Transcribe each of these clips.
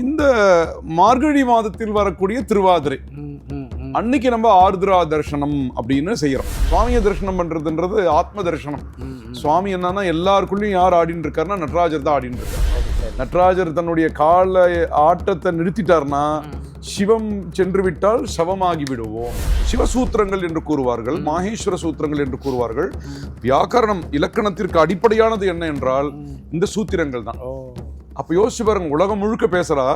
இந்த மார்கழி மாதத்தில் வரக்கூடிய திருவாதிரை. அன்னைக்கு நம்ம ஆருத்ரா தரிசனம் அப்படின்னு செய்யறோம். சுவாமியை தரிசனம் பண்றதுன்றது ஆத்ம தரிசனம். சுவாமி என்னன்னா எல்லாருக்குள்ளயும் யார் ஆடின்னு இருக்காருன்னா நடராஜர் தான் ஆடின்னு இருக்காரு. நடராஜர் தன்னுடைய கால ஆட்டத்தை நிறுத்திட்டார்னா சிவம் சென்று விட்டால் சவமாகி விடுவோம். சிவசூத்திரங்கள் என்று கூறுவார்கள் மாகேஸ்வர சூத்திரங்கள் என்று கூறுவார்கள். வியாக்கரணம் இலக்கணத்திற்கு அடிப்படையானது என்ன என்றால் இந்த சூத்திரங்கள் தான். அப்ப யோசிச்சு பாருங்க உலகம் முழுக்க பேசுறா.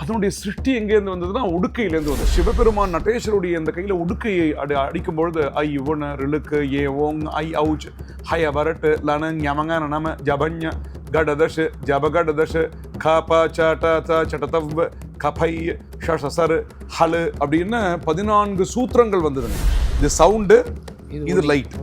அதனுடைய சிருஷ்டி எங்கேருந்து வந்ததுன்னா உடுக்கையிலேருந்து வந்தது. சிவபெருமான் நடேஸ்வருடைய இந்த கையில உடுக்கையை அடி அடிக்கும் பொழுது ஐ இவன ரிழுக்கு ஏ ஓங் ஐ அவுச் ஹய வரட்டு லன ஞமங்க நனம ஜபஞ கடதஷ் ஜபகடதஷ் கப சட சடதவ் கபை ஷசர் ஹலு அப்படின்னு பதினான்கு சூத்திரங்கள் வந்ததுங்க. இது சவுண்டு இது லைட்.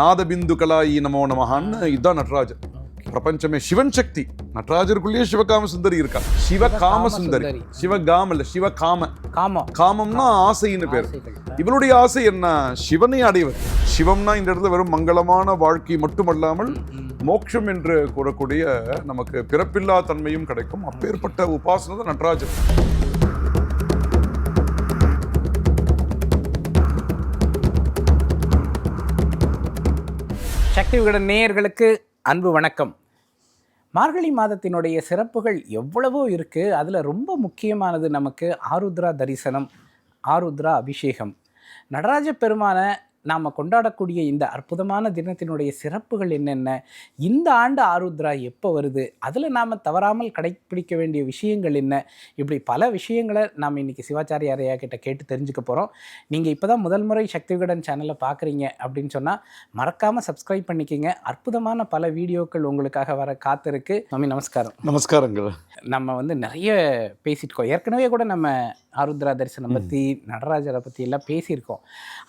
நாதபிந்து கலாயி நமோ நமஹான்னு இதுதான் நடராஜர் ஓகே. பிரபஞ்சமே சிவன் சக்தி. நடராஜருக்குள்ளேயே சிவகாம சுந்தரி இருக்கா? சிவகாம சுந்தரி. சிவகாம இல்ல சிவகாம. காமம். காமம்னா ஆசைன்னு பேர். இவளுடைய ஆசை என்ன? சிவனை அடைவது. சிவம்னா இந்த இடத்துல வெறும் மங்களமான வாழ்க்கை மட்டுமல்லாமல். மோட்சம் என்று கூறக்கூடிய நமக்கு பிறப்பில்லா தன்மையும் கிடைக்கும். அப்பேற்பட்ட உபாசனை தான் நடராஜர். சக்தி விகடன் நேயர்களுக்கு அன்பு வணக்கம். மார்கழி மாதத்தினுடைய சிறப்புகள் எவ்வளவோ இருக்குது அதில் ரொம்ப முக்கியமானது நமக்கு ஆருத்ரா தரிசனம் ஆருத்ரா அபிஷேகம். நடராஜ பெருமானை நாம் கொண்டாடக்கூடிய இந்த அற்புதமான தினத்தினுடைய சிறப்புகள் என்னென்ன? இந்த ஆண்டு ஆருத்ரா எப்போ வருது? அதில் நாம் தவறாமல் கடைப்பிடிக்க வேண்டிய விஷயங்கள் என்ன? இப்படி பல விஷயங்களை நாம் இன்னைக்கு சிவாச்சாரியா ஐயா கிட்ட கேட்டு தெரிஞ்சுக்க போகிறோம் நீங்கள் இப்போ தான் முதல் முறை சக்தி விகடன் சேனலை பார்க்குறீங்க அப்படின்னு சொன்னால் மறக்காமல் சப்ஸ்கிரைப் பண்ணிக்கங்க. அற்புதமான பல வீடியோக்கள் உங்களுக்காக வர காத்திருக்கு. மாமி நமஸ்காரம். நமஸ்காரங்கள். நம்ம வந்து நிறைய பேசியிருக்கோம். ஏற்கனவே கூட நம்ம ஆருத்ரா தரிசனம் பற்றி நடராஜரை பற்றி எல்லாம் பேசியிருக்கோம்.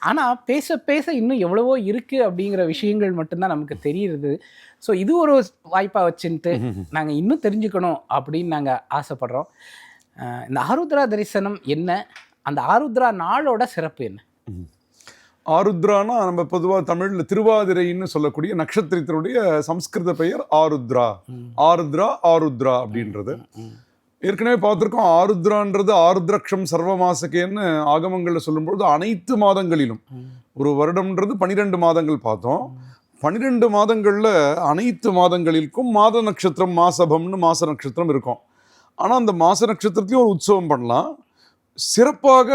ஆனால் பேச பேச இன்னும் எவ்வளவோ இருக்குது அப்படிங்கிற விஷயங்கள் மட்டும்தான் நமக்கு தெரியுது ஸோ இது ஒரு வாய்ப்பாக வச்சுன்ட்டு நாங்கள் இன்னும் தெரிஞ்சுக்கணும் அப்படின்னு நாங்கள் ஆசைப்படுறோம். இந்த ஆருத்ரா தரிசனம் என்ன? அந்த ஆருத்ரா நாளோட சிறப்பு என்ன? ஆருத்ரானா நம்ம பொதுவா தமிழ்ல திருவாதிரைன்னு சொல்லக்கூடிய நட்சத்திரத்தினுடைய சம்ஸ்கிருத பெயர் ஆருத்ரா. ஆருத்ரா ஆருத்ரா அப்படின்றது. ஏற்கனவே பார்த்துருக்கோம் ஆருத்ரான்றது ஆருத்ரக்ஷம் சர்வமாசகேன்னு ஆகமங்களில் சொல்லும்பொழுது அனைத்து மாதங்களிலும். ஒரு வருடம்ன்றது பனிரெண்டு மாதங்கள் பார்த்தோம். பனிரெண்டு மாதங்களில் அனைத்து மாதங்களிற்கும் மாத நட்சத்திரம் மாசபம்னு மாச நட்சத்திரம் இருக்கும். ஆனால் அந்த மாச நட்சத்திரத்தையும் ஒரு உற்சவம் பண்ணலாம். சிறப்பாக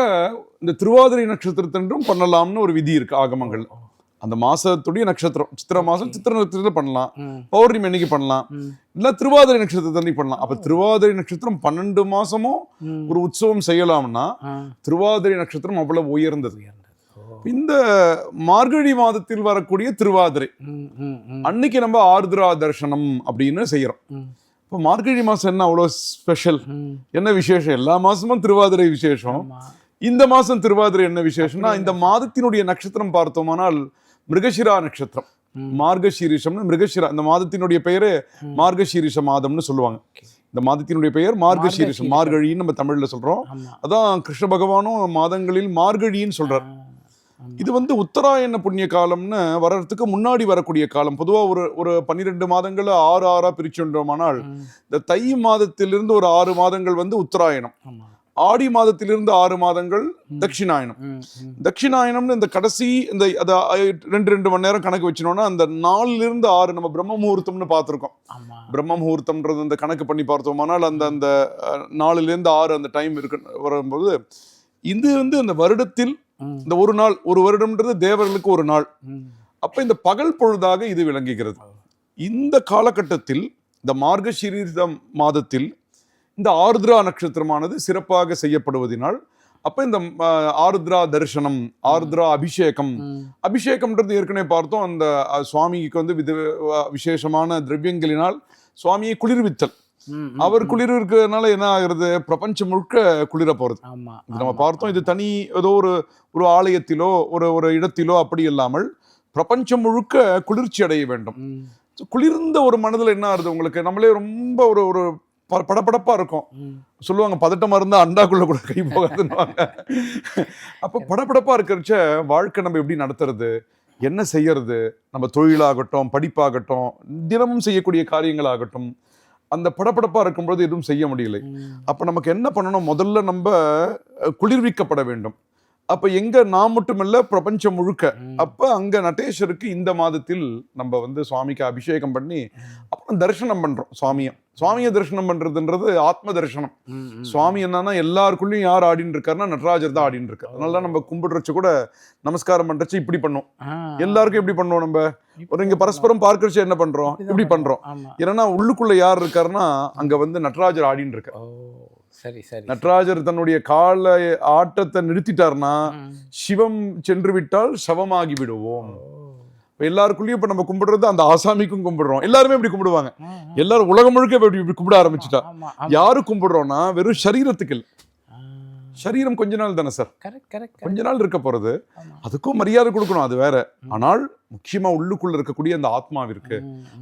இந்த திருவாதிரை நட்சத்திரத்தன்றும் பண்ணலாம்னு ஒரு விதி இருக்குது ஆகமங்கள் அந்த மாசத்துடைய நட்சத்திரம். சித்திர மாசம் சித்திர நட்சத்திரத்துல பண்ணலாம். பௌர்ணமி அன்னைக்கு பண்ணலாம். இல்ல திருவாதிரை நட்சத்திரத்தை அன்னைக்கு பண்ணலாம். அப்ப திருவாதிரை நட்சத்திரம் பன்னெண்டு மாசமும். ஒரு உற்சவம் செய்யலாம்னா திருவாதிரை நட்சத்திரம் அவ்வளவு உயர்ந்தது. இந்த மார்கழி மாதத்தில் வரக்கூடிய திருவாதிரை. அன்னைக்கு நம்ம ஆருத்ரா தரிசனம் அப்படின்னு செய்யறோம். இப்போ மார்கழி மாசம் என்ன அவ்வளோ ஸ்பெஷல். என்ன விசேஷம்? எல்லா மாசமும் திருவாதிரை விசேஷம். இந்த மாசம் திருவாதிரை என்ன விசேஷம்னா இந்த மாதத்தினுடைய நட்சத்திரம் பார்த்தோமானால் மிருகசிரா நட்சத்திரம். மார்கசீரிஷம்னு மிருகசிரா இந்த மாதத்தினுடைய பெயரு மார்கசீரிஷ மாதம்னு சொல்லுவாங்க இந்த மாதத்தினுடைய பெயர் மார்கசீரிஷம். மார்கழின்னு நம்ம தமிழ்ல சொல்றோம். அதான் கிருஷ்ண பகவானும் மாதங்களில் மார்கழின்னு சொல்றார். இது வந்து உத்தராயண புண்ணிய காலம்னு வர்றதுக்கு முன்னாடி வரக்கூடிய காலம் பொதுவா ஒரு ஒரு பன்னிரெண்டு மாதங்களை ஆறு ஆறா பிரிச்சுன்றோமானால் இந்த தை மாதத்திலிருந்து ஒரு ஆறு மாதங்கள் வந்து உத்தராயணம். ஆடி மாதத்திலிருந்து ஆறு மாதங்கள் தட்சிணாயனம். தட்சிணாயனம்னு இந்த கடைசி இந்த அத ரெண்டு ரெண்டு மணி நேரம் கணக்கு வச்சினோம்னா அந்த நாலுல இருந்து ஆறு நம்ம பிரம்ம முகூர்த்தம்னு பார்த்திருக்கோம். பிரம்ம முகூர்த்தம்ன்றது அந்த கணக்கு பண்ணி பார்த்தோமானால் அந்த அந்த அஹ், நாலுல இருந்து ஆறு அந்த டைம் இருக்கு வரும்போது இது வந்து அந்த வருடத்தில் இந்த ஒரு நாள் ஒரு வருடம்ன்றது தேவர்களுக்கு ஒரு நாள். அப்ப இந்த பகல் பொழுதாக இது விளங்குகிறது. இந்த காலகட்டத்தில் இந்த மார்கசீரிதம் மாதத்தில் இந்த ஆருத்ரா நட்சத்திரமானது சிறப்பாக செய்யப்படுவதனால் அப்ப இந்த ஆருத்ரா தரிசனம் ஆருத்ரா அபிஷேகம் அபிஷேகம்ன்றது ஏற்கனவே பார்த்தோம். அந்த சுவாமிக்கு வந்து வித விசேஷமான திரவியங்களினால் சுவாமியை குளிர்வித்தல். அவர் குளிர் இருக்கிறதுனால என்ன ஆகுறது? பிரபஞ்சம் முழுக்க குளிர போறது. நம்ம பார்த்தோம். இது தனி ஏதோ ஒரு ஒரு ஆலயத்திலோ ஒரு ஒரு இடத்திலோ அப்படி இல்லாமல் பிரபஞ்சம் முழுக்க குளிர்ச்சி அடைய வேண்டும். குளிர்ந்த ஒரு மனதுல என்ன ஆகுது உங்களுக்கு? நம்மளே ரொம்ப ஒரு ஒரு ப- படபடப்பா இருக்கும். சொல்லுவாங்க பதட்டமா இருந்தா அண்டாக்குள்ள கூட கை போகாதுன்னுவாங்க. அப்ப படபடப்பா இருக்கிறச்ச வாழ்க்கை நம்ம எப்படி நடத்துறது? என்ன செய்யறது? நம்ம தொழிலாகட்டும் படிப்பாகட்டும் தினமும் செய்யக்கூடிய காரியங்களாகட்டும் அந்த படபடப்பா இருக்கும்போது எதுவும் செய்ய முடியலை. அப்ப நமக்கு என்ன பண்ணணும்? முதல்ல நம்ம குளிர்விக்கப்பட வேண்டும். அப்ப எங்க நான் மட்டுமல்ல பிரபஞ்சம் முழுக்க. அப்ப அங்க நடேஸ்வருக்கு இந்த மாதத்தில் நம்ம வந்து சுவாமிக்கு அபிஷேகம் பண்ணி அப்புறம் தரிசனம் பண்றோம் சுவாமியை. சுவாமியை தரிசனம் பண்றதுன்றது ஆத்ம தரிசனம். சுவாமி என்னன்னா எல்லாருக்குள்ளயும் யார் ஆடின்னு இருக்காருன்னா நடராஜர் தான் ஆடின்னு இருக்காரு. அதனால தான் நம்ம கும்பிடுறச்சு கூட நமஸ்காரம் பண்றச்சு இப்படி பண்ணோம். எல்லாருக்கும் எப்படி பண்ணுவோம் நம்ம? ஒரு இங்க பரஸ்பரம் பார்க்கறச்சு என்ன பண்றோம்? இப்படி பண்றோம். ஏன்னா உள்ளுக்குள்ள யார் இருக்காருன்னா அங்க வந்து நடராஜர் ஆடின்னு இருக்காரு. சரி சரி நடராஜர் தன்னுடைய கால ஆட்டத்தை நிறுத்திட்டாருன்னா ம். சிவம் சென்று விட்டால் சவமாகி விடுவோம் எல்லாருக்குள்ளயும் இப்ப நம்ம கும்பிடுறது அந்த ஆசாமிக்கும் கும்பிடுறோம். எல்லாருமே இப்படி கும்பிடுவாங்க. எல்லாரும் உலகம் முழுக்க இப்ப இப்படி இப்படி கும்பிட ஆரம்பிச்சுட்டா. யாரு கும்பிடுறோம்னா வெறும் சரீரத்துக்கு சரீரம் கொஞ்ச நாள் தானே சார்? கொஞ்ச நாள் இருக்க போறது. அதுக்கும் மரியாதை கொடுக்கணும் அது வேற. ஆனால் முக்கியமா உள்ளுக்குள்ள இருக்கக்கூடிய அந்த ஆத்மாவிற்கு.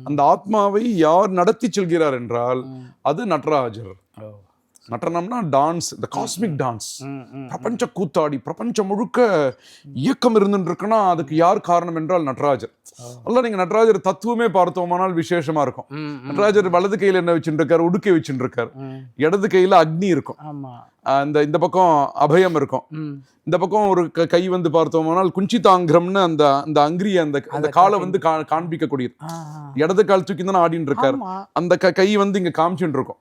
அந்த ஆத்மாவை யார் நடத்தி செல்கிறார் என்றால். அது நடராஜர். நடனம்னா டான்ஸ் இந்த காஸ்மிக் டான்ஸ். பிரபஞ்ச கூத்தாடி பிரபஞ்சம் முழுக்க இயக்கம் இருந்துட்டு இருக்குன்னா அதுக்கு யார் காரணம் என்றால் நடராஜர். அல்ல நீங்க நடராஜர் தத்துவமே பார்த்தோமானால் விசேஷமா இருக்கும். நடராஜர் வலது கையில என்ன வச்சுட்டு இருக்காரு உடுக்கை வச்சுட்டு இருக்காரு ம். இடது கையில அக்னி இருக்கும். ஆஹ் இந்த பக்கம் அபயம் இருக்கும். இந்த பக்கம் ஒரு க- வந்து பார்த்தோமானால் குஞ்சிதாங்கிரம்னு அந்த அந்த அங்கிரிய அந்த அந்த காலை வந்து காண்பிக்கக்கூடியது. இடது கால் தூக்கி தானே ஆடின்னு இருக்காரு அந்த க- வந்து இங்க காமிச்சுட்டு இருக்கும்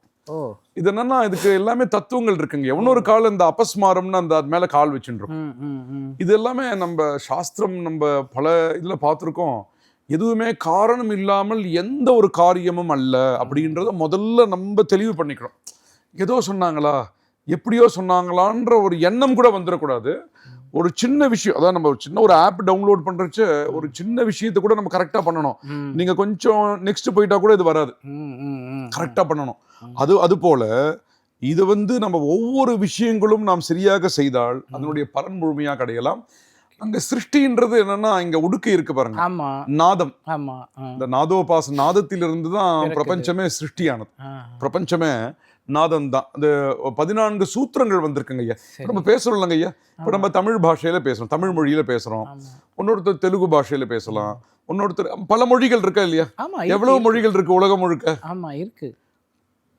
இது என்னன்னா இதுக்கு எல்லாமே தத்துவங்கள் இருக்குங்க. எவனொரு கால் இந்த அபஸ்மாரம்னு அந்த அது மேல கால் வச்சுட்டு இருக்கும் ம், ம், ம். இது எல்லாமே நம்ம சாஸ்திரம் நம்ம பல இதுல பார்த்துருக்கோம். எதுவுமே காரணம் இல்லாமல் எந்த ஒரு காரியமும் அல்ல அப்படின்றத முதல்ல நம்ம தெளிவு பண்ணிக்கிறோம் ஏதோ சொன்னாங்களா? எப்படியோ சொன்னாங்களான்ற ஒரு எண்ணம் கூட வந்துடக்கூடாது. ஒரு சின்ன விஷயம் அதான் நம்ம ஒரு சின்ன ஒரு ஆப் டவுன்லோட் பண்றச்ச ஒரு சின்ன விஷயத்தை கூட நம்ம கரெக்டா பண்ணணும். நீங்க கொஞ்சம் நெக்ஸ்ட் போயிட்டா கூட இது வராது. கரெக்டா பண்ணணும். அது அது போல இது வந்து நம்ம ஒவ்வொரு விஷயங்களும் நாம் சரியாக செய்தால் அதனுடைய பலன் முழுமையாக அடையலாம். அங்க சிருஷ்டின்றது என்னன்னா இங்க உடுக்கை இருக்கு பாருங்க. நாதம். இந்த நாதோபாச நாதத்திலிருந்து தான். பிரபஞ்சமே சிருஷ்டியானது. பிரபஞ்சமே நாதம் தான். அந்த பதினான்கு சூத்திரங்கள் வந்திருக்குங்க ஐயா. நம்ம பேசுறோம்லங்க ஐயா. இப்ப நம்ம தமிழ் பாஷையில பேசுறோம் தமிழ் மொழியில பேசுறோம். ஆமா. இன்னொருத்தர் தெலுங்கு பாஷையில பேசலாம். இன்னொருத்தர் பல மொழிகள் இருக்கா இல்லையா? எவ்வளவு. மொழிகள் இருக்கு உலகம் முழுக்க? ஆமா இருக்கு.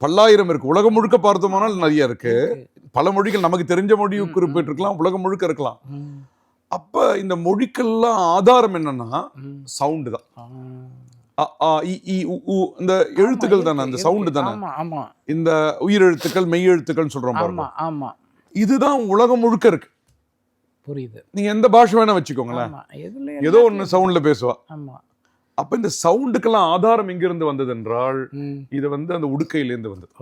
பல்லாயிரம் இருக்கு. உலகம் முழுக்க பார்த்தோமானால் நிறைய இருக்கு. பல மொழிகள் நமக்கு தெரிஞ்ச மொழி குறிப்பிட்டிருக்கலாம். உலகம் முழுக்க இருக்கலாம். அப்ப இந்த மொழிக்கெல்லாம் ஆதாரம் என்னன்னா. சவுண்டு தான். இந்த எழுத்துக்கள் தானே அந்த சவுண்டு. தானே? இந்த உயிரெழுத்துக்கள் மெய் எழுத்துக்கள் சொல்றோம் ஆமா ஆமா. இதுதான் உலகம் முழுக்க இருக்கு. புரியுது. நீங்க எந்த பாஷை வேணா வச்சுக்கோங்களேன். ஏதோ ஒண்ணு சவுண்ட்ல பேசுவா. ஆமா. அப்ப இந்த சவுண்டுக்கெல்லாம் ஆதாரம் எங்கிருந்து வந்தது என்றால். இது வந்து அந்த உடுக்கையிலேருந்து வந்தது.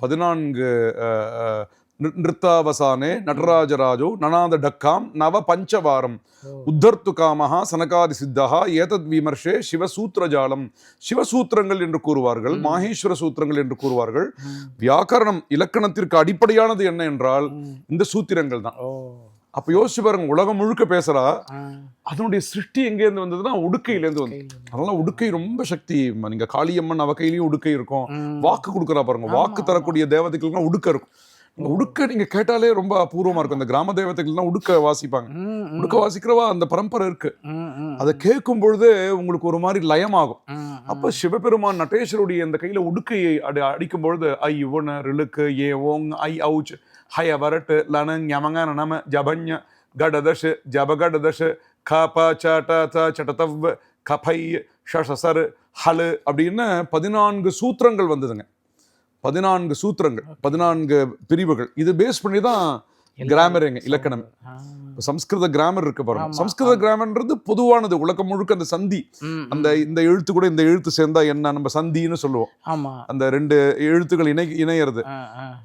பதினான்கு நிருத்தாவசானே நடராஜராஜோ நனாத டக்காம் நவ பஞ்சவாரம். உத்தர்த்து காமஹா சனகாதி சித்தஹா ஏதத் விமர்ஷே சிவசூத்திரஜாலம் சிவசூத்திரங்கள் என்று கூறுவார்கள் மாகேஸ்வர சூத்திரங்கள் என்று கூறுவார்கள். வியாக்கரணம் இலக்கணத்திற்கு அடிப்படையானது என்ன என்றால். இந்த சூத்திரங்கள் தான் அப்ப யோசிச்சு பாருங்க உலகம் முழுக்க பேசுறா. அதனுடைய சிருஷ்டி எங்கேருந்து வந்ததுன்னா உடுக்கையிலேருந்து வந்து கையில இருந்து. அதனால உடுக்கை ரொம்ப சக்தி நீங்க காளியம்மன் அவ கையிலயும் உடுக்கை இருக்கும். வாக்கு கொடுக்குறா பாருங்க வாக்கு தரக்கூடிய தேவதைகளுக்குலாம் உடுக்க இருக்கும் உடுக்க நீங்க கேட்டாலே ரொம்ப அபூர்வமா இருக்கும். இந்த கிராம தேவதைகள்லாம் உடுக்க வாசிப்பாங்க. உடுக்க வாசிக்கிறவா அந்த பரம்பரை இருக்கு. அதை கேட்கும் பொழுது உங்களுக்கு ஒரு மாதிரி லயமாகும். அப்ப சிவபெருமான் நடேஸ்வருடைய இந்த கையில உடுக்கையை அடி அடிக்கும் பொழுது ஐ இவன ரிழுக்கு ஏ ஓங் ஐ அவுச் ஹய வரட்டு லனங் யமங்க நனம ஜபஞ கடதஷ ஜபகடதஷ க ப ச ட த சடதவ் கபை ஷசர் ஹலு அப்படின்னு பதினான்கு சூத்திரங்கள் வந்ததுங்க. பதினான்கு சூத்திரங்கள் பதினான்கு பிரிவுகள். இது பேஸ் பண்ணி தான் கிராமருங்க இலக்கணம். ஆ. இப்ப சம்ஸ்கிருத கிராமர் இருக்கு பாருங்க. சம்ஸ்கிருத கிராமர்ன்றது பொதுவானது உலகம் முழுக்க அந்த சந்தி. அந்த இந்த எழுத்து கூட இந்த எழுத்து சேர்ந்தா என்ன நம்ம சந்தின்னு சொல்லுவோம். அந்த ரெண்டு எழுத்துக்கள் இணை இணையிறது.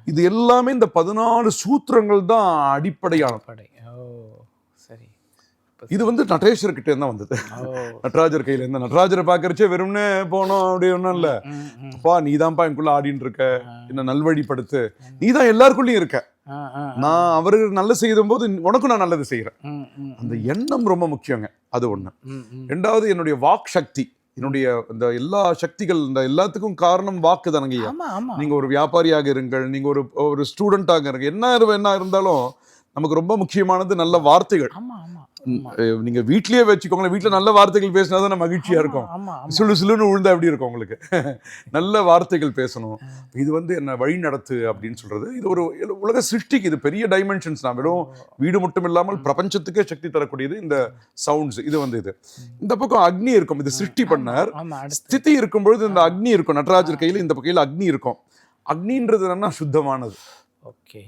இது எல்லாமே இந்த பதினாலு சூத்திரங்கள் தான் அடிப்படையானது. படை ஓ சரி இது வந்து நடேஸ்வர் கிட்ட தான் வந்தது. நடராஜர் கையில இருந்து. நடராஜரை பாக்குறச்சே வெறும்னே போனோம் அப்படி ஒண்ணும் இல்ல. அப்பா நீதான்ப்பா எனக்குள்ள ஆடின்னு இருக்க. என்ன நல்வழிப்படுத்து. நீதான் எல்லாருக்குள்ளயும் இருக்க. நான் அவரு நல்லது செய்யும் போது உனக்கும் நான் நல்லது செய்யறேன் அந்த எண்ணம் ரொம்ப முக்கியங்க. அது ஒண்ணு. ரெண்டாவது என்னுடைய வாக் சக்தி. என்னுடைய இந்த எல்லா சக்திகள் இந்த எல்லாத்துக்கும் காரணம் வாக்கு தானங்கய்யா நீங்க ஒரு வியாபாரியாக இருங்கள். நீங்க ஒரு ஒரு ஸ்டூடெண்டாக இருங்க என்ன என்ன இருந்தாலும் நமக்கு ரொம்ப முக்கியமானது நல்ல வார்த்தைகள். நீங்க வீட்லயே வச்சுக்கோங்களேன். வீட்ல நல்ல வார்த்தைகள் பேசினா தான் மகிழ்ச்சியா இருக்கும். சுள்ளு சுள்ளுன்னு விழுந்தா எப்படி இருக்கும் உங்களுக்கு? நல்ல வார்த்தைகள் பேசணும். இது வந்து என்ன வழி நடத்து அப்படின்னு சொல்றது இது ஒரு உலக சிருஷ்டிக்கு இது பெரிய டைமென்ஷன்ஸ் தான். வெறும் வீடு மட்டும் இல்லாமல் பிரபஞ்சத்துக்கே சக்தி தரக்கூடியது இந்த சவுண்ட்ஸ் இது வந்து இது. இந்த பக்கம் அக்னி இருக்கும். இது சிருஷ்டி பண்ணார். ஸ்திதி இருக்கும் பொழுது இந்த அக்னி இருக்கும். நடராஜர் கையில இந்த கையில அக்னி இருக்கும். அக்னின்றது என்னன்னா சுத்தமானது. ஓகே.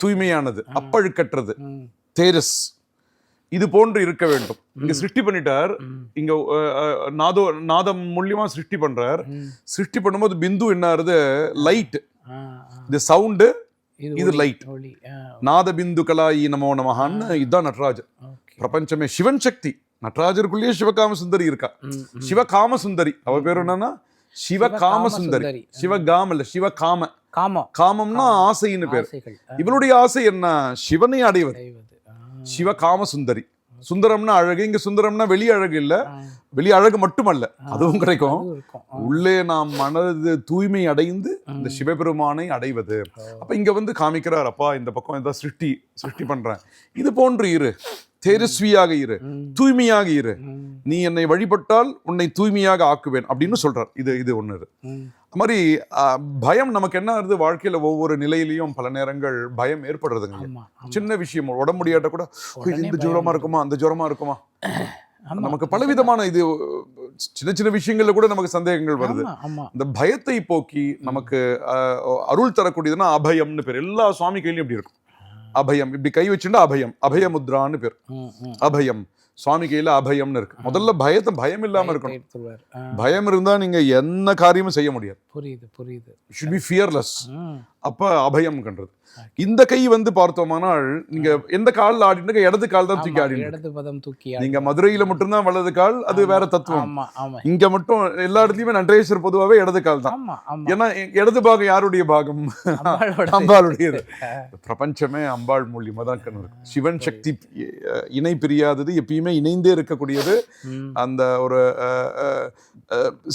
தூய்மையானது. அப்பழுக்கற்றது. ம். தேஜஸ் இது போன்று இருக்க வேண்டும். இங்க சிருஷ்டி பண்ணிட்டார். இங்க நாதோ நாதம் மூலியமா சிருஷ்டி பண்றார். சிருஷ்டி பண்ணும்போது பிந்து என்ன ஆறுது? லைட். இது சவுண்டு இது ஆ, நாத பிந்து கலாயி நமோ நமஹான்னு இதுதான் நடராஜர். ஓகே. பிரபஞ்சமே சிவன் சக்தி. நடராஜருக்குள்ளேயே சிவகாம சுந்தரி இருக்கா. சிவகாம சுந்தரி. அவ பேர் என்னன்னா? சிவகாம சுந்தரி. சிவகாம இல்ல சிவகாம. காமம். காமம்னா ஆசைன்னு பேர். இவளுடைய ஆசை என்ன? சிவனை அடைவது. சிவகாம சுந்தரி சுந்தரம்னா அழகு இங்க சுந்தரம்னா வெளி அழகு இல்ல. வெளி அழகு மட்டுமல்ல அதுவும் கிடைக்கும். உள்ளே நாம் மனது தூய்மை அடைந்து இந்த சிவபெருமானை அடைவது. அப்ப இங்க வந்து காமிக்கிறார் அப்பா இந்த பக்கம் ஏதோ சிருஷ்டி சிருஷ்டி பண்றேன். இது போன்று இரு. தேஜஸ்வியாக இரு. தூய்மையாக இரு. நீ என்னை வழிபட்டால் உன்னை தூய்மையாக ஆக்குவேன். அப்படின்னு சொல்றார். இது இது. ம். அது மாதிரி பயம் நமக்கு என்ன ஆகுது? வாழ்க்கையில ஒவ்வொரு நிலையிலையும் பல நேரங்கள் பயம் ஏற்படுறதுங்க. சின்ன விஷயம் உடம்பு முடியாட்ட கூட "ஓ, இது இந்த உடனே ஜுரமா இருக்குமா? அந்த ஜுரமா இருக்குமா. நமக்கு பலவிதமான இது சின்ன சின்ன விஷயங்கள்ல கூட நமக்கு சந்தேகங்கள் வருது. இந்த பயத்தை போக்கி நமக்கு அருள் தரக்கூடியதுன்னா அபயம்னு பேர். எல்லா சுவாமி கையிலையும் இப்படி இருக்கும். அபயம் இப்படி கை வச்சுட்டா அபயம் அபயமுத்ரான்னு பேர். ம், ம். அபயம். சுவாமி கையில அபயம்னு இருக்கு. முதல்ல பயத்தை பயம் இல்லாம இருக்கணும் பயம் இருந்தா நீங்க என்ன காரியமும் செய்ய முடியாது. புரியுது புரியுது. ஷுட் பி ஃபியர்லெஸ் அப்ப அபயம் கன்றது இந்த கை வந்து பார்த்தோமானால் நீங்க எந்த கால்ல ஆடிட்டு இடது கால் தான் தூக்கி ஆடிட்டு இடது பதம் தூக்கி நீங்க மதுரையில மட்டும்தான் வலது கால் அது வேற தத்துவம். இங்க மட்டும் எல்லா இடத்துலயுமே நன்றேஸ்வர் பொதுவாவே இடது கால் தான். ஏன்னா இடது பாகம் யாருடைய பாகம்? அம்பாளோட அம்பாளுடையது. பிரபஞ்சமே அம்பாள் மூலியமா தான் இருக்கு. சிவன் சக்தி இணை பிரியாதது எப்பயுமே இணைந்தே இருக்கக்கூடியது. அந்த ஒரு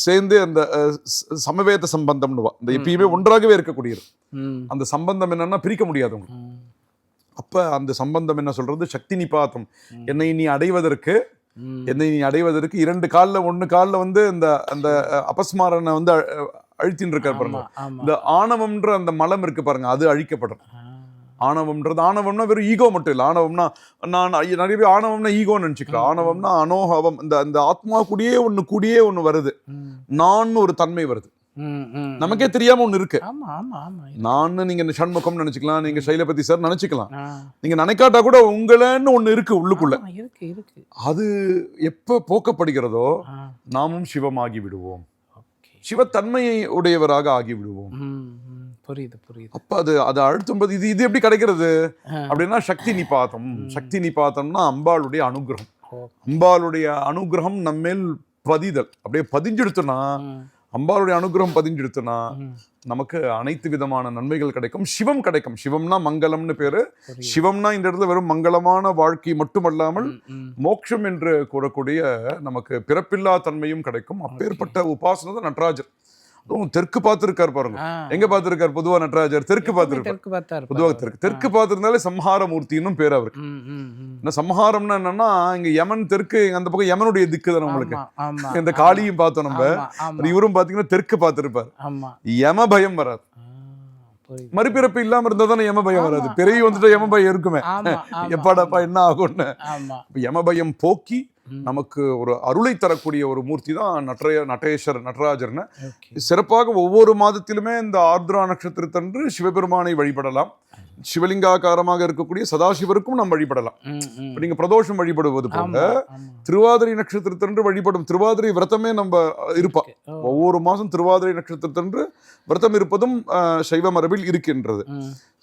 சேர்ந்து அந்த சமவேத சம்பந்தம்னுவா இந்த எப்பயுமே ஒன்றாகவே இருக்கக்கூடியது. அந்த சம்பந்தம் என்னன்னா பிரிக்க முடியாது அப்ப அந்த சம்பந்தம் என்ன சொல்றது? சக்தி நிபாத்தம் என்னை நீ அடைவதற்கு. என்னை நீ அடைவதற்கு இரண்டு கால்ல ஒண்ணு கால்ல வந்து இந்த அந்த அபஸ்மாரனை வந்து அழுத்தின்னு இருக்கார் பாருங்க. இந்த ஆணவம்ன்ற அந்த மலம் இருக்கு பாருங்க அது அழிக்கப்படும். ஆணவம்ன்றது ஆணவம்னா வெறும் ஈகோ மட்டும் இல்லை. ஆணவம்னா நான் நிறைய பேர் ஆணவம்னா ஈகோன்னு நினச்சிக்கிறேன் ஆணவம்னா அனோகவம். இந்த அந்த ஆத்மா கூடயே ஒண்ணு கூடயே ஒண்ணு வருது. நான் ஒரு தன்மை வருது. நமக்கே தெரியாம ஒண்ணு இருக்கு. நான் நீங்க சண்முகம் நினைச்சுக்கலாம் நீங்க சைலபதி சார் நினைச்சுக்கலாம். நீங்க நினைக்காட்டா கூட உங்களன்னு ஒண்ணு இருக்கு உள்ளுக்குள்ள. அது எப்ப போக்கப்படுகிறதோ நாமும் சிவமாகி விடுவோம். சிவத்தன்மையை உடையவராக ஆகி விடுவோம். புரியுது புரியுது. அப்ப அது அது அழுத்தும் போது இது இது எப்படி கிடைக்கிறது. அப்படின்னா சக்தி நிபாத்தம் சக்தி நிபாத்தம்னா அம்பாளுடைய அனுகிரகம். அம்பாளுடைய அனுகிரகம் நம்மேல் பதிதல். அப்படியே பதிஞ்செடுத்தோன்னா அம்பாளுடைய அனுகிரகம் பதிஞ்செடுத்தோன்னா ம், நமக்கு அனைத்து விதமான நன்மைகள் கிடைக்கும். சிவம் கிடைக்கும். சிவம்னா மங்களம்னு பேரு. சிவம்னா இந்த இடத்துல வெறும் மங்களமான வாழ்க்கை மட்டுமல்லாமல். மோட்சம் என்று கூறக்கூடிய நமக்கு பிறப்பில்லா தன்மையும் கிடைக்கும். அப்பேற்பட்ட உபாசனை தான் நடராஜர் தெற்கு பார்த்துருக்கார் பாருங்க. எங்க பார்த்துருக்கார்? பொதுவா நடராஜர் தெற்கு பார்த்துருப்பார். தெற்கு பார்த்தா இருப்பாரு. பொதுவாக தெற்கு. தெற்கு பார்த்துருந்தாலே சம்ஹார மூர்த்தின்னும் பேர் அவருக்கு. இந்த சம்ஹாரம்னா என்னன்னா இங்க யமன் தெற்கு அந்த பக்கம் யமனுடைய திக்கு தானே ஆமா, இந்த காளியும் பார்த்தோம் நம்ம. இவரும் பாத்தீங்கன்னா தெற்கு பார்த்திருப்பார். யம பயம் வராது. மறுபிறப்பு இல்லாம இருந்தா தானே யம பயம் வராது. பிறவி வந்துட்டா யம பயம் இருக்குமே. எப்பாடாப்பா என்ன ஆகும்னு. யம பயம் போக்கி. நமக்கு ஒரு அருளை தரக்கூடிய ஒரு மூர்த்தி தான் நட்ரைய நடேஸ்வர் நடராஜர்னு. சிறப்பாக ஒவ்வொரு மாதத்திலுமே இந்த ஆர்திரா நட்சத்திரத்தன்று சிவபெருமானை வழிபடலாம். சிவலிங்காகாரமாக இருக்கக்கூடிய சதாசிவருக்கும் நாம் வழிபடலாம். நீங்க பிரதோஷம் வழிபடுவது போல. திருவாதிரை நட்சத்திரத்தன்று வழிபடும் திருவாதிரை விரதமே நம்ம அஹ், இருப்பா ஓ, ஒவ்வொரு மாதம் திருவாதிரை நட்சத்திரத்தன்று விரதம் இருப்பதும் சைவ மரபில் இருக்கின்றது.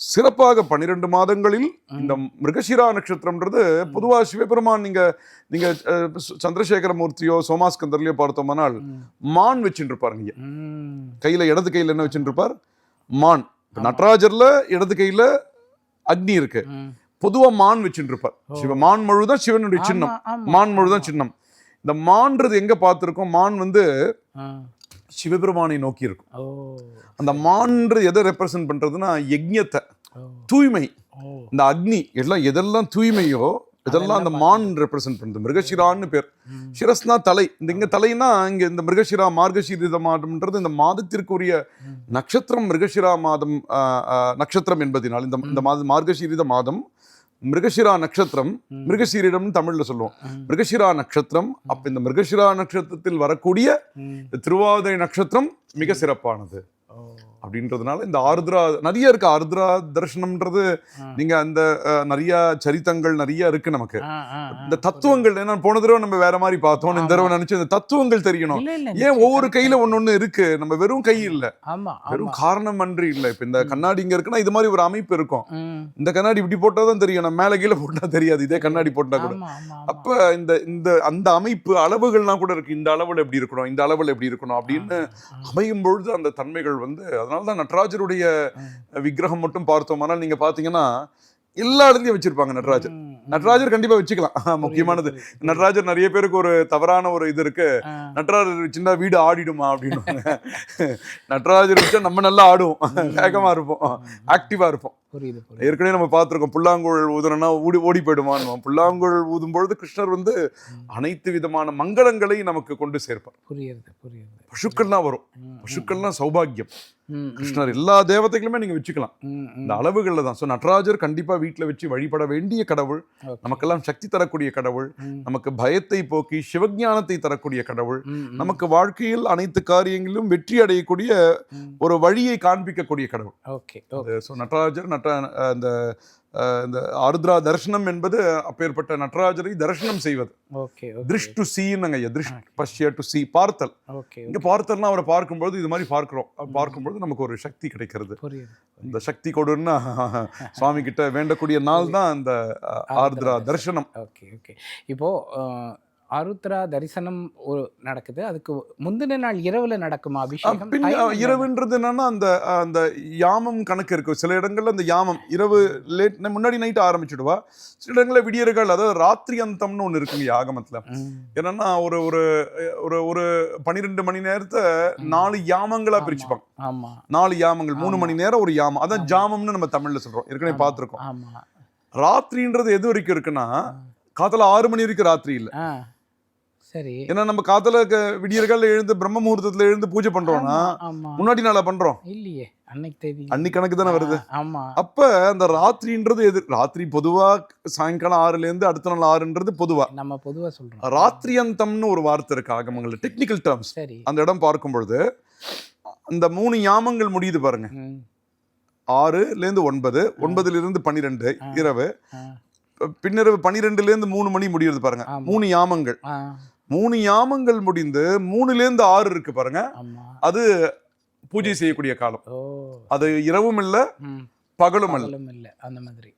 சிறப்பாக பன்னிரெண்டு மாதங்களில் இந்த மிருகசிரா நட்சத்திரம்ன்றது பொதுவா சிவபெருமான் நீங்க நீங்க சந்திரசேகர மூர்த்தியோ சோமாஸ்கந்தர்லயோ பார்த்தோம்னால் மான் வச்சுட்டு இருப்பாரு இங்க ம். கையில இடது கையில என்ன வச்சுட்டு இருப்பார் மான். நடராஜர்ல இடது கையில அக்னி இருக்கு. பொதுவா மான் வச்சுட்டு இருப்பார் சிவ மான் முழுதான் சிவனுடைய சின்னம். மான் முழுதான் சின்னம். இந்த மான்றது எங்க பார்த்திருக்கோம் மான் வந்து. சிவபெருமானை நோக்கி இருக்கும். அந்த மான்றது எதை ரெப்ரசன்ட் பண்றதுன்னா யஜ்ஞத்தை ஓ, தூய்மை. இந்த அக்னி எல்லாம் எதெல்லாம் தூய்மையோ இதெல்லாம் அந்த மான் ரெப்ரசென்ட் பண்ணுது மிருகஷிரான்னு பேர். சிரஸ்னா தலை இந்த இங்க தலைனா இங்க இந்த மிருகஷிரா மார்கசீரித மாதம்ன்றது இந்த மாதத்திற்குரிய. நட்சத்திரம் மிருகஷிரா மாதம் நட்சத்திரம் என்பதினால் இந்த இந்த மாதம் மார்கசீரித மாதம் மிருகஷிரா நட்சத்திரம் ம். மிருகசீரிடம்னு தமிழ்ல சொல்லுவோம் ம். மிருகஷிரா நட்சத்திரம் அப்ப இந்த மிருகஷிரா நட்சத்திரத்தில் வரக்கூடிய திருவாதிரை நட்சத்திரம் மிக சிறப்பானது. அப்படின்றதுனால இந்த ஆருத்ரா நிறைய இருக்கு. ஆருத்ரா தரிசனம்ன்றது ஆ. நீங்க அந்த நிறைய சரித்தங்கள் நிறைய இருக்கு நமக்கு. இந்த தத்துவங்கள் ஏன்னா போன தடவை நம்ம வேற மாதிரி பார்த்தோம் இந்த. தடவை நினைச்சு இந்த தத்துவங்கள் தெரியணும். ஏன் ஒவ்வொரு கையில ஒண்ணு இருக்கு. நம்ம வெறும் கை இல்ல. வெறும் காரணம் அன்றி இல்ல. இப்ப இந்த கண்ணாடி இங்க இருக்குன்னா இது மாதிரி ஒரு அமைப்பு இருக்கும். இந்த கண்ணாடி இப்படி போட்டாதான் தெரியும். நம்ம மேல கீழே போட்டா தெரியாது. இதே கண்ணாடி போட்டா கூட. அப்ப இந்த இந்த அந்த அமைப்பு அளவுகள்லாம் கூட இருக்கு. இந்த அளவுல எப்படி இருக்கணும்? இந்த அளவுல எப்படி இருக்கணும்? அப்படின்னு அமையும் பொழுது அந்த தன்மைகள் வந்து அதனாலதான் நடராஜருடைய ஆ. விக்கிரகம் மட்டும் பார்த்தோம்னா நீங்க பாத்தீங்கன்னா எல்லா இடத்துலயும் வச்சிருப்பாங்க நடராஜர். நடராஜர் கண்டிப்பா வச்சுக்கலாம். முக்கியமானது. நடராஜர் நிறைய பேருக்கு ஒரு தவறான ஒரு இது இருக்கு. நடராஜர் சின்ன வீடு ஆடிடுமா அப்படின்னு நடராஜர் வச்சா நம்ம நல்லா ஆடுவோம். வேகமா இருப்போம். ஆக்டிவா இருப்போம். புரியுது ஏற்கனவே நம்ம பார்த்திருக்கோம் புல்லாங்குழல் ஊதுனா ஓடி ஓடி போயிடுமான்னு. புல்லாங்குழல் ஊதும் பொழுது கிருஷ்ணர் வந்து அனைத்து விதமான மங்களங்களை நமக்கு கொண்டு சேர்ப்பார். புரியுது புரியுது. பசுக்கள்லாம் வரும். பசுக்கள்லாம் சௌபாகியம். கிருஷ்ணர் எல்லா தேவதைகளுமே நீங்க வச்சுக்கலாம். இந்த அளவுகள்ல தான். ஸோ நடராஜர் கண்டிப்பா வீட்டுல வச்சு வழிபட வேண்டிய கடவுள். நமக்கெல்லாம் சக்தி தரக்கூடிய கடவுள். நமக்கு பயத்தை போக்கி சிவஞானத்தை தரக்கூடிய கடவுள். நமக்கு வாழ்க்கையில் அனைத்து காரியங்களிலும் வெற்றி அடையக்கூடிய. ஒரு வழியை காண்பிக்கக்கூடிய கடவுள். ஓகே ஸோ நடராஜர் நட்ட அந்த இந்த ஆருத்ரா தரிசனம் என்பது அப்பேற்பட்ட நடராஜரை தரிசனம் செய்வது. திருஷ் டு சீன்னு திருஷ் பஷ்ய டு சி பார்த்தல். இங்க பார்த்தல்னா அவரை பார்க்கும்போது இது மாதிரி பார்க்கிறோம். பார்க்கும்போது நமக்கு ஒரு சக்தி கிடைக்கிறது. இந்த சக்தி கொடுன்னா சுவாமி கிட்ட வேண்டக்கூடிய நாள் தான் அந்த ஆருத்ரா தரிசனம். Okay okay. இப்போ அஹ், ஆருத்ரா தரிசனம் ஒரு நடக்குது. அதுக்கு முந்தின நாள் இரவுல நடக்குமா அபிஷேகம்? இரவுன்றது என்னன்னா அந்த அந்த யாமம் கணக்கு இருக்கு. சில இடங்கள்ல அந்த யாமம் இரவு லேட் முன்னாடி நைட் ஆரம்பிச்சுடுவா. சில இடங்கள்ல விடியற்கால் அதாவது ராத்திரி அந்தம்னு ஒண்ணு இருக்குங்க யாகமத்துல என்னன்னா ஒரு ஒரு ஒரு ஒரு பன்னிரெண்டு மணி நேரத்தை நாலு யாமங்களா பிரிச்சுப்பாங்க. ஆமா. நாலு யாமங்கள் மூணு. மணி நேரம் ஒரு யாமம். அதான் ஜாமம்னு நம்ம தமிழ்ல சொல்றோம். ஏற்கனவே. பார்த்திருக்கோம் ஆமா. ராத்திரின்றது எது வரைக்கும் இருக்குன்னா காத்தால ஆறு மணி வரைக்கும் ராத்திரி இல்ல. சரி. ஏன்னா நம்ம காத்தால விடியற்கால எழுந்து பிரம்ம முகூர்த்தத்துல எழுந்து பூஜை பண்றோம்னா முன்னாடி நாளா பண்றோம். இல்லையே அன்னைக்கு தேதி. அன்னைக்கு கணக்கு தானே வருது. ஆமா. அப்ப அந்த ராத்திரின்றது எது? ராத்திரி பொதுவா சாயங்காலம் ஆறுல இருந்து அடுத்த நாள் ஆறுன்றது பொதுவா. நம்ம பொதுவா சொல்றோம். ராத்திரி அந்தம்னு ஒரு வார்த்தை இருக்கு ஆகமங்கள்ல டெக்னிக்கல் டேர்ம்ஸ் சரி. அந்த இடம் பார்க்கும் பொழுது அந்த மூணு யாமங்கள் முடியுது பாருங்க. ஆறுல இருந்து ஒன்பது ஒன்பதுல இருந்து பன்னிரெண்டு. இரவு. பின்னிரவு பன்னிரெண்டுல இருந்து மூணு மணி முடியுது பாருங்க. மூணு யாமங்கள் மூணு யாமங்கள் முடிந்து மூணுல இருந்து ஆறு இருக்கு பாருங்க. அது பூஜை செய்யக்கூடிய காலம். அது இரவும் இல்ல பகலும் அல்ல அந்த மாதிரி.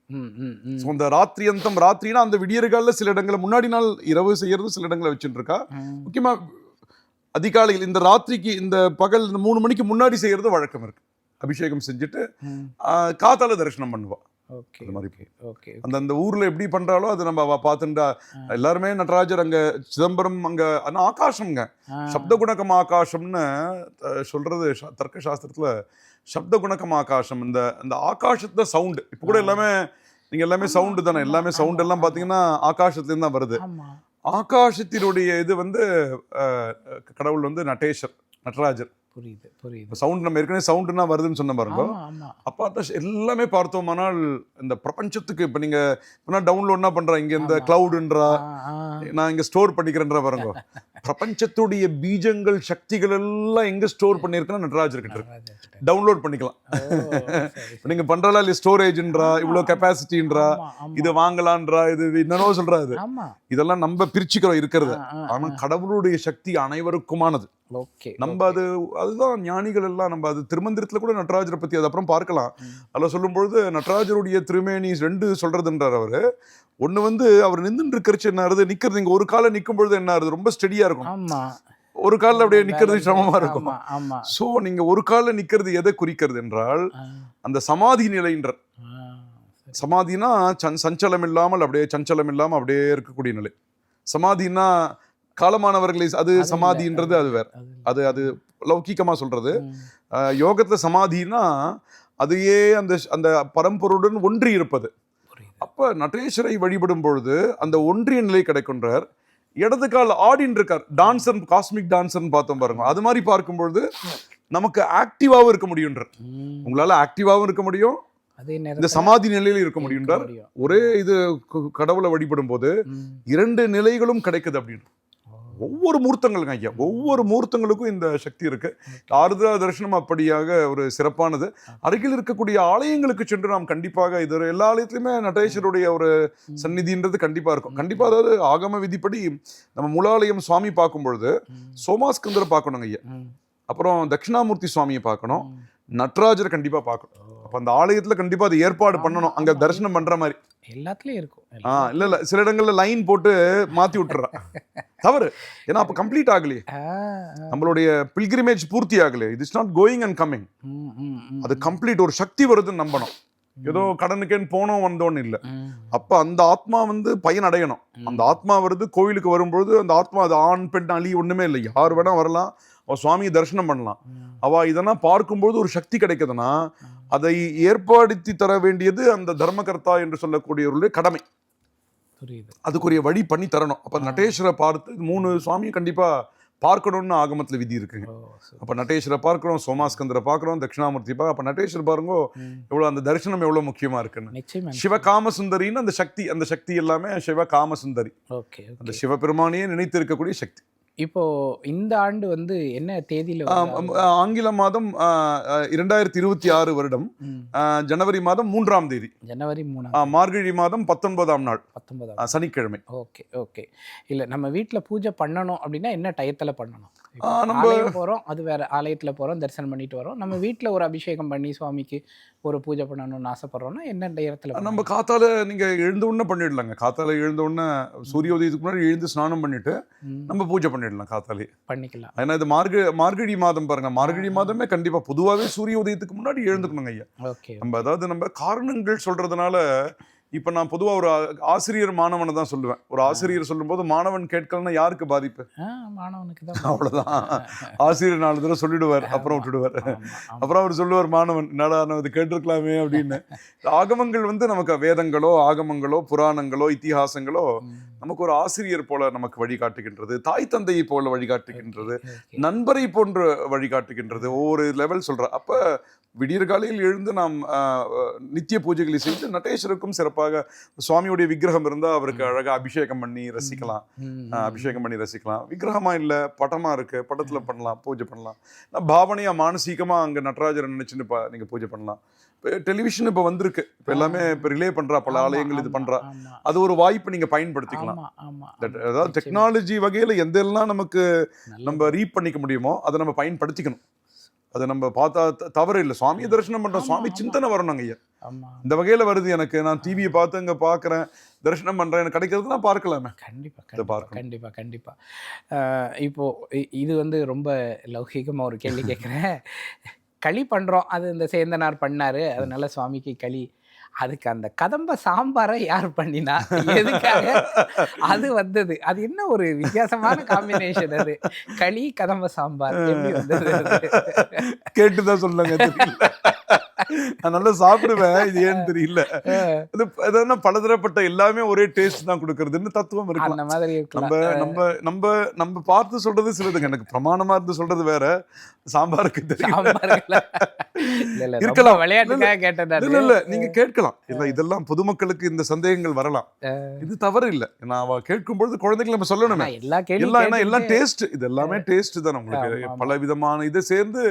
அந்த ராத்திரி அந்தம் ராத்திரினா அந்த விடியற்கால சில இடங்கள்ல முன்னாடி நாள் இரவு செய்யறது சில இடங்களை வச்சுட்டு இருக்கா ம், முக்கியமா அதிகாலையில் இந்த ராத்திரிக்கு இந்த பகல் இந்த மூணு மணிக்கு முன்னாடி செய்யறது வழக்கம் இருக்கு. அபிஷேகம் செஞ்சுட்டு காத்தால தரிசனம் பண்ணுவா. ஓகே மாதிரி ஓகே அந்த அந்த ஊர்ல எப்படி பண்றாலோ அது நம்ம பார்த்துட்டா எல்லாருமே நடராஜர் அங்க சிதம்பரம் அங்க ஆனா ஆகாசம்ங்க ஆ, சப்த குணகம் ஆகாசம்னு அஹ், சொல்றது சா- தர்க்க சாஸ்திரத்துல சப்த குணகம் ஆகாசம் இந்த இந்த ஆகாசத்துல சவுண்ட் இப்போ கூட எல்லாமே நீங்க எல்லாமே சவுண்டு தானே. எல்லாமே சவுண்ட் எல்லாம் பாத்தீங்கன்னா ஆகாசத்துல இருந்து தான் வருது. ஆமா. ஆகாசத்தினுடைய இது வந்து கடவுள் வந்து நட்டேஷர் நடராஜர். புரியுது புரியுது. இப்போ சவுண்ட் நம்ம ஏற்கனவே சவுண்டுனா வருதுன்னு சொன்ன பாருங்க. அப்போ அதான் எல்லாமே பார்த்தோமானால் இந்த பிரபஞ்சத்துக்கு இப்போ நீங்க இப்போ டவுன்லோட்னா பண்றேன்? இங்க இந்த. கிளவுடுன்றா நான் இங்க ஸ்டோர் பண்ணிக்கிறேன்ற பாருங்க. பிரபஞ்சத்துடைய பீஜங்கள் சக்திகள் எல்லாம் எங்க ஸ்டோர் பண்ணியிருக்கேன்னா நடராஜர் கிட்ட இருக்கு. டவுன்லோட் பண்ணிக்கலாம். இப்போ நீங்க பண்றதா இல்ல ஸ்டோரேஜ்ன்றா இவ்வளோ கெப்பாசிட்டின்றா. இது வாங்கலான்றா இது என்னனோ சொல்றாரு. ஆமா. இதெல்லாம் நம்ம பிரிச்சுக்கிறோம் இருக்கிறது. ஆனா கடவுளுடைய சக்தி அனைவருக்குமானது. ஓகே நம்ம அது அதுதான் ஞானிகள் எல்லாம் நம்ம அது திருமந்திரத்துல கூட நடராஜரை பத்தி அது அப்புறம் பார்க்கலாம். அதில் சொல்லும்பொழுது நடராஜருடைய திருமேனி ரெண்டு சொல்றதுன்றார் அவரு. ஒண்ணு வந்து அவர் நின்றுட்டு இருக்கிறச்சு என்ன ஆகுது நிக்கிறது இங்க ஒரு கால நிக்கும் பொழுது என்ன ஆகுது ரொம்ப ஸ்டெடியா இருக்கும். ஒரு காலில் அப்படியே நிக்கிறது சிரமமா இருக்கும். ஆமா ஆமா. சோ நீங்க ஒரு காலில் நிக்கிறது எதை குறிக்கிறது என்றால் அந்த சமாதி நிலைன்ற. சமாதினா சஞ்சலம் இல்லாமல் அப்படியே சஞ்சலம் இல்லாம அப்படியே இருக்கக்கூடிய நிலை. சமாதினா காலமானவர்களை அது சமாதின்றது அது வேற. அது. அது லௌகிகமா சொல்றது. யோகத்துல சமாதினா அதையே அந்த அந்த பரம்பொருளுடன் ஒன்றி இருப்பது. அப்ப நடேஸ்வரை வழிபடும் பொழுது அந்த ஒன்றிய நிலை கிடைக்கின்றார். இடது கால் ஆடின்னு இருக்கார் டான்சர் காஸ்மிக் டான்சர்னு பார்த்தோம் பாருங்க. அது மாதிரி பார்க்கும் பொழுது நமக்கு ஆக்டிவாவும் இருக்க முடியுன்றார். ம். உங்களால ஆக்டிவாவும் இருக்க முடியும். இந்த சமாதி நிலையில இருக்க முடியுன்றார். ஒரே இது கடவுளை வழிபடும் போது இரண்டு நிலைகளும் கிடைக்குது அப்படின்னு. ஒவ்வொரு மூர்த்தங்களுங்க ஐயா. ஒவ்வொரு மூர்த்தங்களுக்கும் இந்த சக்தி இருக்கு. ஆருத்ரா தரிசனம் அப்படியாக ஒரு சிறப்பானது. அருகில் இருக்கக்கூடிய ஆலயங்களுக்கு சென்று நாம் கண்டிப்பாக இது எல்லா ஆலயத்திலுமே நடேஸ்வருடைய ஒரு சந்நிதின்றது கண்டிப்பா இருக்கும். கண்டிப்பா அதாவது ஆகம விதிப்படி நம்ம மூலாலயம் சுவாமி பார்க்கும் பொழுது சோமாஸ்கந்தரை பார்க்கணுங்க ஐயா. அப்புறம் தட்சிணாமூர்த்தி சுவாமியை பார்க்கணும். நட்ராஜரை கண்டிப்பா பார்க்கணும். அப்ப அந்த ஆலயத்துல கண்டிப்பா அது ஏற்பாடு பண்ணணும். அங்க தரிசனம் பண்ற மாதிரி. எல்லாத்துலயும் இருக்கும். ஆ இல்ல இல்ல. சில இடங்கள்ல லைன் போட்டு மாத்தி விட்டுறான் தவறு. ஏன்னா அப்ப கம்ப்ளீட் ஆகலையே. நம்மளுடைய பில்கிரிமேஜ் பூர்த்தி ஆகலையே it is not going and coming அது கம்ப்ளீட் ஒரு சக்தி வருதுன்னு நம்பணும். ஏதோ கடனுக்கேன்னு போனோம் வந்தோன்னு இல்ல. அப்ப அந்த ஆத்மா வந்து பயன் அடையணும். அந்த ஆத்மா வருது கோவிலுக்கு வரும்பொழுது அந்த ஆத்மா அது ஆண் பெண் அழி ஒண்ணுமே இல்லை. யார் வேணா வரலாம். அவ சுவாமியை தரிசனம் பண்ணலாம். ம். அவ இதெல்லாம் பார்க்கும்போது ஒரு சக்தி கிடைக்குதுன்னா அதை ஏற்படுத்தி தர வேண்டியது அந்த தர்மகர்த்தா என்று சொல்லக்கூடியவர்களுடைய கடமை. அதுக்குரிய வழி பண்ணி தரணும். அப்ப நட்டேஸ்வரை பார்த்து மூணு சுவாமியும் கண்டிப்பா பார்க்கணும்னு ஆகமத்துல விதி இருக்குங்க. அப்ப நட்டேஸ்வரை பார்க்கிறோம் சோமாஸ்கந்தரை பார்க்கிறோம் தட்சிணாமூர்த்தி பார்க்க அப்ப நட்டேஸ்வரர் பாருங்க ம். எவ்வளவு அந்த தரிசனம் எவ்வளவு முக்கியமா இருக்குன்னு. நிச்சயமா சிவகாமசுந்தரின்னு அந்த சக்தி அந்த சக்தி எல்லாமே சிவகாமசுந்தரி. ஓகே அந்த சிவபெருமானையே நினைத்து இருக்கக்கூடிய சக்தி. இப்போ இந்த ஆண்டு வந்து என்ன தேதியில ஆங்கில மாதம் இரண்டாயிரத்தி இருபத்தி ஆறு வருடம். ஜனவரி மாதம் மூன்றாம் தேதி. ஜனவரி மூணாம் மார்கழி மாதம் பத்தொன்பதாம் நாள். பத்தொன்பதாம் சனிக்கிழமை. Okay okay. இல்ல நம்ம வீட்ல பூஜை பண்ணணும் அப்படின்னா என்ன டயத்துல பண்ணணும்? நம்ம- போறோம் அது வேற ஆலயத்துல போறோம் தரிசனம் பண்ணிட்டு வரோம். நம்ம வீட்ல ஒரு அபிஷேகம் பண்ணி சுவாமிக்கு ஒரு பூஜை பண்ணணும்னு ஆசைப்படுறோம்னா என்ன டயத்துல நம்ம காத்தால நீங்க எழுந்த உடனே பண்ணிடலாங்க. காத்தால எழுந்த உடனே சூரிய உதயத்துக்கு முன்னாடி எழுந்து ஸ்நானம் பண்ணிட்டு நம்ம பூஜை பண்ணிடலாம் காத்தாலே. பண்ணிக்கலாம். ஏன்னா இது மார்கழி மார்கழி மாதம் பாருங்க. மார்கழி மாதமே கண்டிப்பா பொதுவாகவே சூரிய உதயத்துக்கு முன்னாடி எழுந்துக்கணுங்க ஐயா. நம்ம அதாவது நம்ம காரணங்கள் சொல்றதுனால இப்ப நான் பொதுவா ஒரு ஆசிரியர் மாணவனை தான் சொல்லுவேன். ஒரு ஆசிரியர் சொல்லும்போது மாணவன் கேட்கலன்னா யாருக்கு பாதிப்பு? மாணவனுக்கு தான் அவ்வளவுதான். ஆசிரியர் நாலு தடவை சொல்லிடுவார் அப்புறம் விட்டுடுவார். அப்புறம் அவர் சொல்லுவார் மாணவன் என்னடா நான் இது கேட்டிருக்கலாமே அப்படின்னு. ஆகமங்கள் வந்து நமக்கு வேதங்களோ ஆகமங்களோ புராணங்களோ இத்திஹாசங்களோ நமக்கு ஒரு ஆசிரியர் போல நமக்கு வழிகாட்டுகின்றது தாய் தந்தையை போல வழிகாட்டுகின்றது. நண்பரை போன்று வழிகாட்டுகின்றது ஒவ்வொரு லெவல் சொல்ற. அப்ப விடியற் காலையில் எழுந்து நாம் நித்திய பூஜைகளை செய்து நடேஸ்வருக்கும் சிறப்பாக சுவாமியுடைய விக்கிரகம் இருந்தா அவருக்கு அழகா அபிஷேகம் பண்ணி ரசிக்கலாம். அபிஷேகம் பண்ணி ரசிக்கலாம். விக்கிரகமா இல்ல படமா இருக்கு படத்துல பண்ணலாம் பூஜை பண்ணலாம். நான் பாவனையா மானசீகமா அங்க நடராஜரை நினைச்சுன்னு ப- நீங்க பூஜை பண்ணலாம். இப்போ டெலிவிஷன் இப்போ வந்திருக்கு. இப்போ எல்லாமே இப்போ ரிலே பண்றா பல ஆலயங்கள் இது ஆமா, அது ஒரு வாய்ப்பு நீங்க பயன்படுத்திக்கலாம். அதாவது. டெக்னாலஜி வகையில எந்தெல்லாம் நமக்கு நல்லது. நம்ம ரீட் பண்ணிக்க முடியுமோ அதை நம்ம பயன்படுத்திக்கணும். அதை நம்ம பார்த்தா தவறு இல்லை. சுவாமியை தரிசனம் பண்றோம் ஆமா, சுவாமி. சிந்தனை வரணுங்க ஐயா இந்த வகையில வருது எனக்கு. நான் டிவியை பார்த்து இங்க பாக்குறேன் தரிசனம் பண்றேன். எனக்கு கிடைக்கிறது நான் பார்க்கலாமே. கண்டிப்பா இதை கண்டிப்பா பார்க்கணும். கண்டிப்பா கண்டிப்பா. அஹ் இப்போ இ- இது வந்து ரொம்ப லௌகிகமா ஒரு கேள்வி கேட்குறேன் களி பண்றோம். அது இந்த சேந்தனார் பண்ணாரு. அதனால சுவாமிக்கு களி அதுக்கு அந்த கதம்ப சாம்பாரை யார் பண்ணினா? எதுக்காக? அது வந்தது. அது என்ன ஒரு வித்தியாசமான காம்பினேஷன் அது? களி கதம்ப சாம்பார். எப்படி வந்தது கேட்டுதான் சொல்லுங்க நான் நல்லா சாப்பிடுவேன் இது ஏன்னு தெரியல. அது பலதரப்பட்ட எல்லாமே ஒரே டேஸ்ட் தான் கொடுக்கறதுன்னு தத்துவம் இருக்கலாம். அந்த மாதிரி இருக்கலாம். நம்ம நம்ம நம்ம நம்ம பார்த்து சொல்றது சிலதுங்க. எனக்கு பிரமாணமா இருந்து சொல்றது வேற. சாம்பாருக்கு தெரியும். இருக்கலாம். விளையாட்டுக்காக கேட்டேன் இல்ல. இல்ல, நீங்க கேட்கலாம். இல்ல இதெல்லாம் பொதுமக்களுக்கு இந்த சந்தேகங்கள் வரலாம். இது தவறு இல்ல. நான் அவ கேட்கும் பொழுது குழந்தைகள் நம்ம சொல்லணுமே. எல்லா எல்லாம் எல்லாம் டேஸ்ட் இது எல்லாமே டேஸ்ட் தான் உங்களுக்கு. பல விதமான இது சேர்ந்து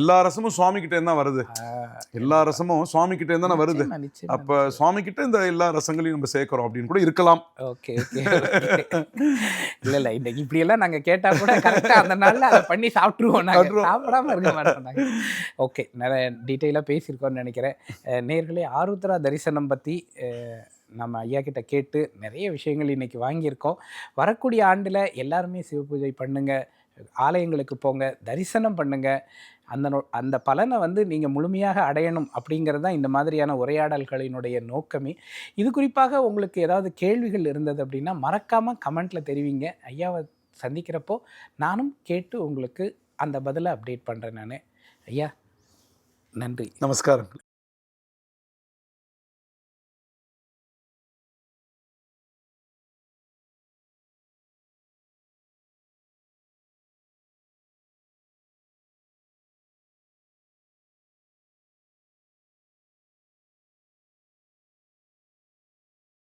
எல்லா ரசமும் சுவாமி கிட்ட இருந்தா வருது எல்லா ரசமும் சுவாமி கிட்ட இருந்தா வருது. அப்ப சுவாமி கிட்ட இந்த எல்லா ரசங்களையும் நம்ம சேர்க்கிறோம் அப்படின்னு கூட இருக்கலாம். ஓகே ஓகே இல்ல இல்ல இன்னைக்கு இப்படி எல்லாம் நாங்க கேட்டா கூட கரெக்டா அந்த நாள்ல அதை பண்ணி சாப்பிட்டுருவோம் நாங்க. சாப்பிடாம இருக்க மாட்டோம் ஓகே நிறைய டீட்டெயிலாக பேசியிருக்கோம்னு நினைக்கிறேன். நேர்களே ஆருத்ரா தரிசனம் பத்தி நம்ம ஐயா கிட்ட கேட்டு நிறைய விஷயங்கள் இன்னைக்கு வாங்கியிருக்கோம். வரக்கூடிய ஆண்டுல எல்லாருமே சிவபூஜை பண்ணுங்க ஆலயங்களுக்கு போங்க தரிசனம் பண்ணுங்க. அந்த அந்த பலனை வந்து நீங்கள் முழுமையாக அடையணும் அப்படிங்கிறது தான் இந்த மாதிரியான உரையாடல்களினுடைய நோக்கமே. இது குறிப்பாக உங்களுக்கு ஏதாவது கேள்விகள் இருந்தது அப்படின்னா மறக்காமல் கமெண்ட்டில் தெரிவிங்க. ஐயாவை சந்திக்கிறப்போ நானும் கேட்டு உங்களுக்கு அந்த பதிலை அப்டேட் பண்ணுறேன் நான். ஐயா நன்றி. நமஸ்காரம்.